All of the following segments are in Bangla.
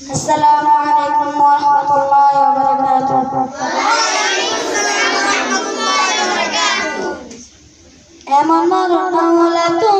আসসালামু আলাইকুম ওয়া রাহমাতুল্লাহি ওয়া বারাকাতুহু। এমন মরণ আমলা তুমি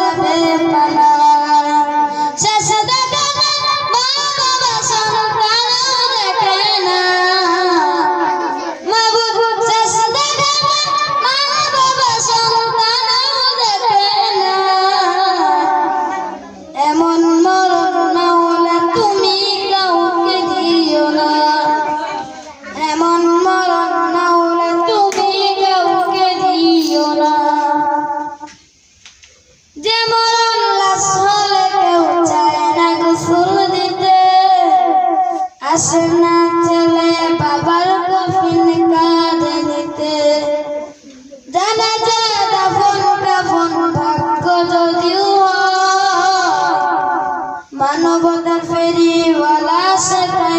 मेरी वाला सका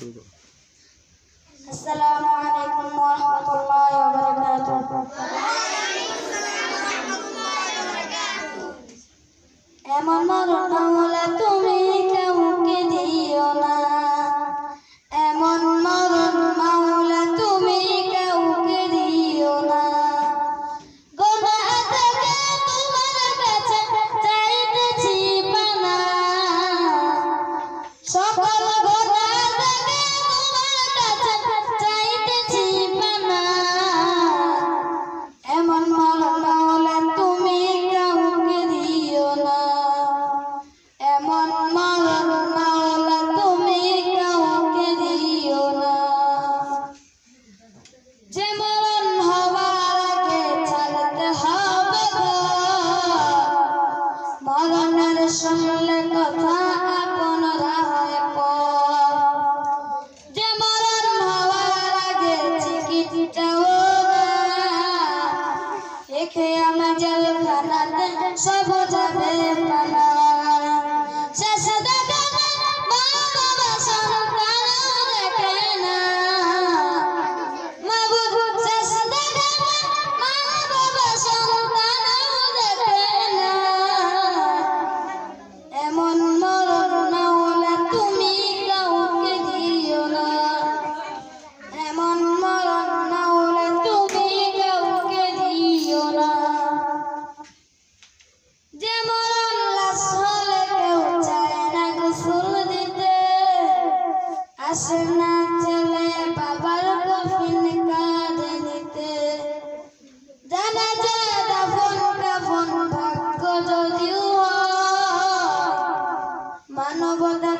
শুরু করো। আসসালামু আলাইকুম ওয়া রাহমাতুল্লাহি ওয়া বারাকাতুহু। এমন মরণ তুমি বাসনা চলে বাবার কফিন কাঁধে নিতে জানা যায় দাফন কাফন ভাগ্য যদিও মানবতার